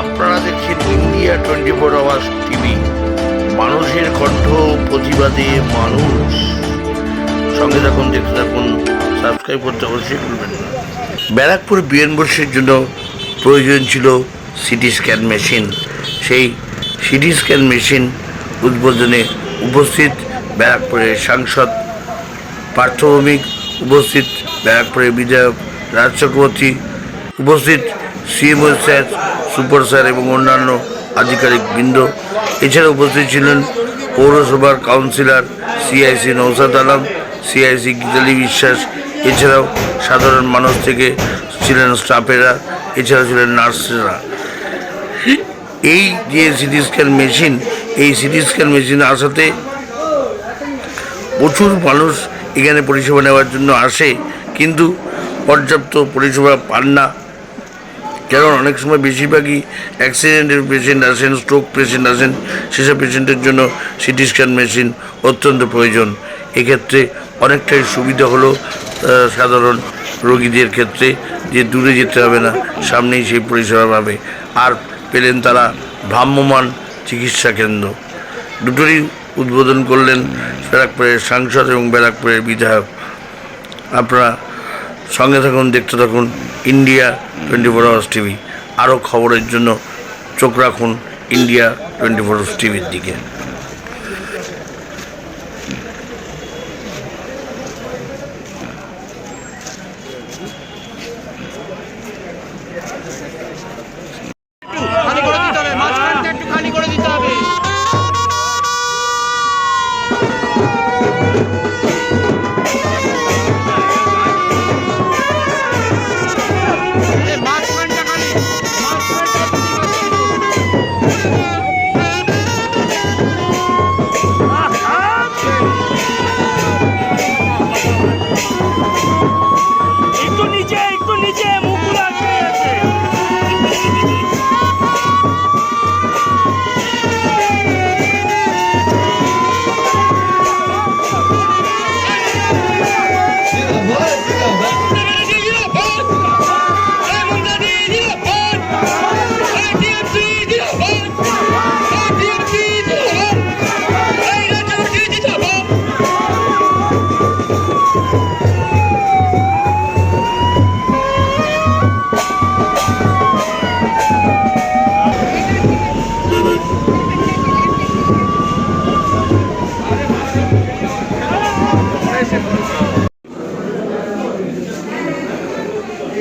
আপনারা দেখছেন India twenty four hours TV. মানুষের কণ্ঠ, প্রতিবাদে মানুষ। সঙ্গে থাকুন, দেখতে থাকুন, সাবস্ক্রাইব করতে অবশ্যই ভুলবেন না। ব্যারাকপুর বিএনবর্ষের জন্য প্রয়োজন ছিল সিটি স্ক্যান মেশিন। সেই সিটি স্ক্যান মেশিন উদ্বোধনে উপস্থিত ব্যারাকপুরের সাংসদ, পার্থভৌমিক উপস্থিত ব্যারাকপুরের বিধায়ক, রাজ চক্রবর্তী, উপস্থিত সিএমও স্যার সুপার স্যার এবং অন্যান্য আধিকারিক বৃন্দ। এছাড়া উপস্থিত ছিলেন পৌরসভার councillor CIC Nousad Alam, CIC Gitali Biswas, এছাড়াও সাধারণ মানুষ থেকে ছিলেন স্টাফেরা, এছাড়া ছিলেন নার্সেরা। এই যে সিটি স্ক্যান মেশিন, এই সিটি স্ক্যান মেশিন আসাতে প্রচুর মানুষ এখানে পরিষেবা নেওয়ার জন্য আসে, কিন্তু পর্যাপ্ত পরিষেবা পান না। কারণ অনেক সময় বেশিরভাগই অ্যাক্সিডেন্টের পেশেন্ট আসেন স্ট্রোক পেশেন্ট আসেন, সেসব পেশেন্টের জন্য সিটি স্ক্যান মেশিন অত্যন্ত প্রয়োজন। এক্ষেত্রে অনেকটাই সুবিধা হলো সাধারণ রোগীদের ক্ষেত্রে যে দূরে যেতে হবে না, সামনেই সেই পরিষেবা পাবে। আর পেলেন তারা ভ্রাম্যমান চিকিৎসা কেন্দ্র। দুটোরই উদ্বোধন করলেন ব্যারাকপুরের সাংসদ এবং ব্যারাকপুরের বিধায়ক। আপনারা সঙ্গে থাকুন, দেখতে থাকুন। India twenty four hours TV আরও খবরের জন্য চোখ রাখুন ইন্ডিয়া টোয়েন্টি ফোর আওয়ার্স টিভির দিকে।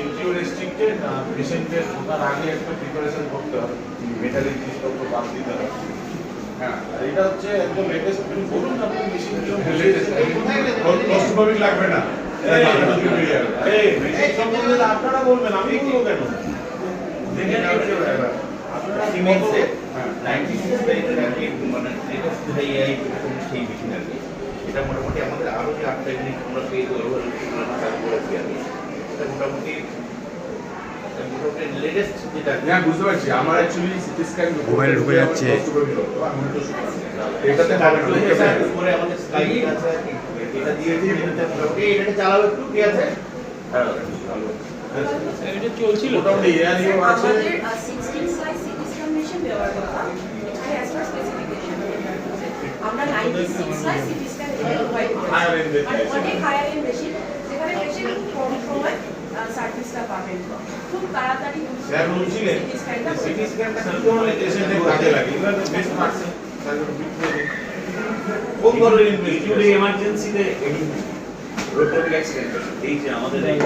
এন্ট্রিও রেস্ট্রিক্টেড না পেশেন্টের ঢোকার আগে একটা প্রিপারেশন করতে হবে। মেটালিক জিনিসপত্র বাদ দিতে হবে। হ্যাঁ আর এটা হচ্ছে একদম লেটেস্ট বলুন আপনি লাগবে না। মেশিন সম্বন্ধে আপনারা বলবেন আমি বলব কেন? দেখে আপনারা সিমেন্টসে হ্যাঁ। নাইনটি সিক্স আর কি মানে লেটেস্ট যেটা এআই সেই মেশিন আর কি। এটা মোটামুটি আমাদের আরও যে আটটা ইউনিট আমরা পেয়ে আর কি এটা মোটামুটি। হ্যাঁ বুঝতে পারছি। আমার অ্যাকচুয়ালি সিটি স্ক্যান মোবাইল ঢুকে যাচ্ছে। এটাতে হবে না এটা আমাদের আছে কি। এটা দিয়ে দিয়ে মোটামুটি এটা চালাও একটু ঠিক আছে? হ্যাঁ। মোটামুটি সিক্সটিন সিটি স্ক্যান মেশিন ব্যবহার করা এটা অ্যাজ পার স্পেসিফিকেশন আমরা সিটি স্ক্যান করি হায়ার এন্ড মেশিন যেখানে পেশেন্ট খুব কম সময় সার্ভিসটা পাবেন খুব তাড়াতাড়ি স্যার বলছিলেন সিটি স্ক্যানটা কি ধরনের পেশেন্টের কাজে লাগে এগুলো বেস্ট পার্সন কোন ধরনের ইনভেস্টিগেশন এমার্জেন্সিতে এই যে আমাদের এই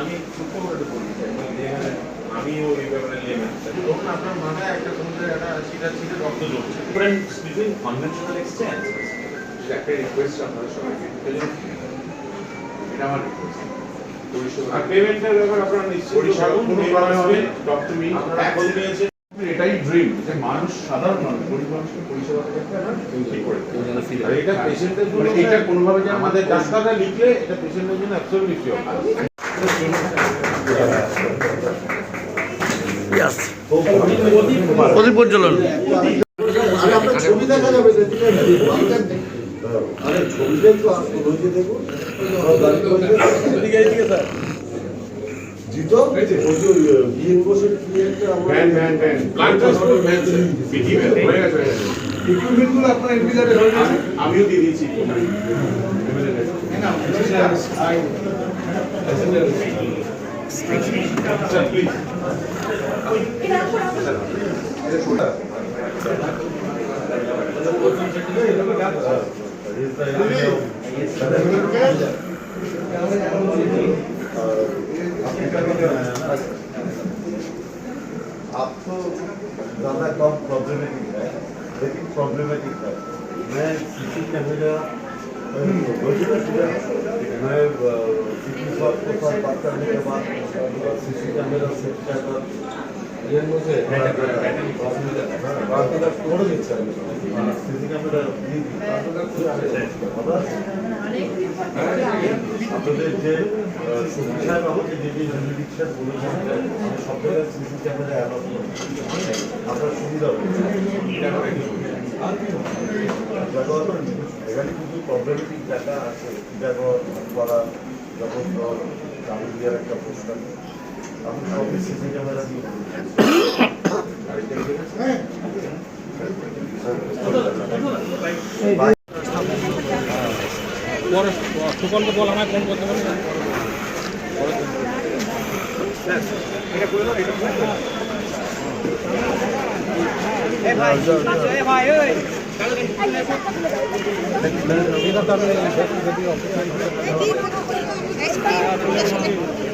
আমি ছোট্ট করে বলি আমিও এই ব্যাপারে লেমেন ধরুন আপনার মাথায় একটা সমুদ্রের একটা ছিটা ছিটে রক্ত ঝরছে ডিফারেন্স বিটুইন কনভেনশনাল এক্সচেঞ্জ একটা রিকোয়েস্ট আপনাদের সবাইকে এটা আমার রিকোয়েস্ট আর পেমেন্টের ব্যাপার আপনারা নিশ্চয়ই হবে টক মি এখন এটাই ড্রিম যে মানুষ সাধারণ মানুষ গরিব মানুষকে পরিষেবা। আর এটা পেশেন্টের জন্য এটা কোনোভাবে যেন আমাদের ডাক্তাররা লিখলে এটা পেশেন্টের জন্য অ্যাবসলিউটলি শিওর প্রদীপ প্রজ্বলন ছবি দেখা যাবে আরে ছবিটা একটু আসতে রয়েছে দেখুন জিতো ওই যে বিয়ে বসে কি একটা van van van. Blood van PT হয়ে গেছে। ইকুইপমেন্টগুলো আপনার এমপিজারে হয়ে গেছে? আমিও দিয়ে দিয়েছি। প্লিজ आपको ज़्यादा कम प्रॉब्लमेटिक है, लेकिन प्रॉब्लमेटिक है। मैं सीसी कैमरा तो मैं सीपी साहब के साथ बात करने के बाद सीसी कैमरा सेट कर ইয়ের মধ্যে করে দিচ্ছে সিসি ক্যামেরা আপনাদের যে সুবিধা সাহেব যে যে রিক্সার বলেছেন সব জায়গায় সিসি ক্যামেরা অ্যালাউ আপনার সুবিধা হবে আর এখানে কিছু প্রবলেমেটিক জায়গা আছে ব্যবহার করা যখন চালু দেওয়ার একটা প্রশ্ন সুকন্ত বল আমায় ফোন করতে বলে এটা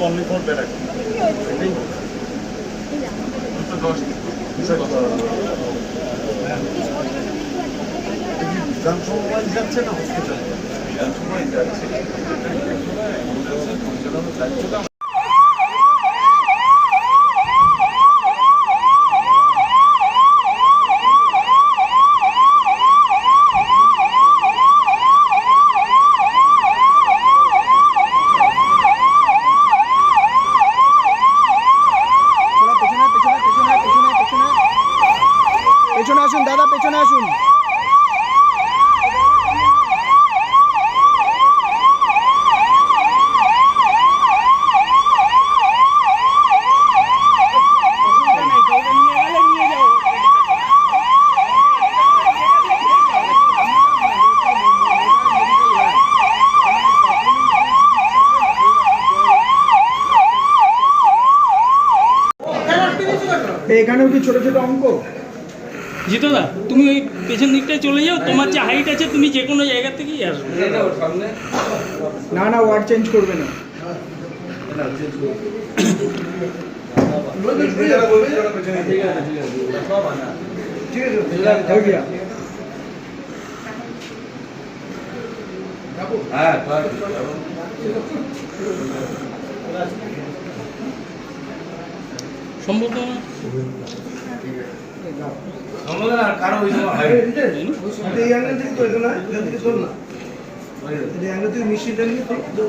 অনলি ফর ব্যারাক দুটো দশ বিধানসভা যাচ্ছে না হসপিটালে বিধানসভায় যাচ্ছে পরিচালনা দায়িত্বটা এখানেও কি ছোট ছোট অঙ্ক। জিতদা তুমি ওই পেছন দিকটায় চলে যাও তোমার যে হাইট আছে তুমি যে কোনো জায়গা থেকেই আসবে। না না ওয়ার্ড চেঞ্জ করবে না। ঠিক আছে হয়ে গিয়া সম্ভব না এই অ্যাঙ্গেল থেকে তো এটা না এটা থেকে শোন না এই অ্যাঙ্গেল থেকে মিষ্টিটা নিয়ে তো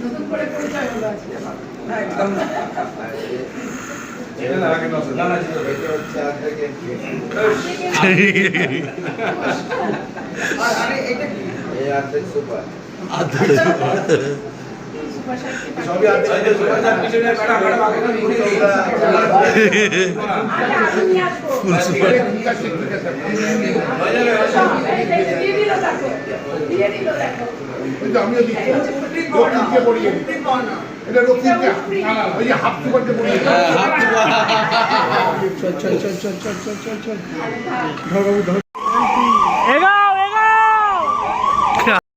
নতুন করে পরিচয় হলো আজকে আর্ধেক সুপার আর্ধেক সুপার এটা রক্তিমকে ওই যে হাফ পড়িয়ে চল চল চল চল চল চল চল চল ধর বাবু ধর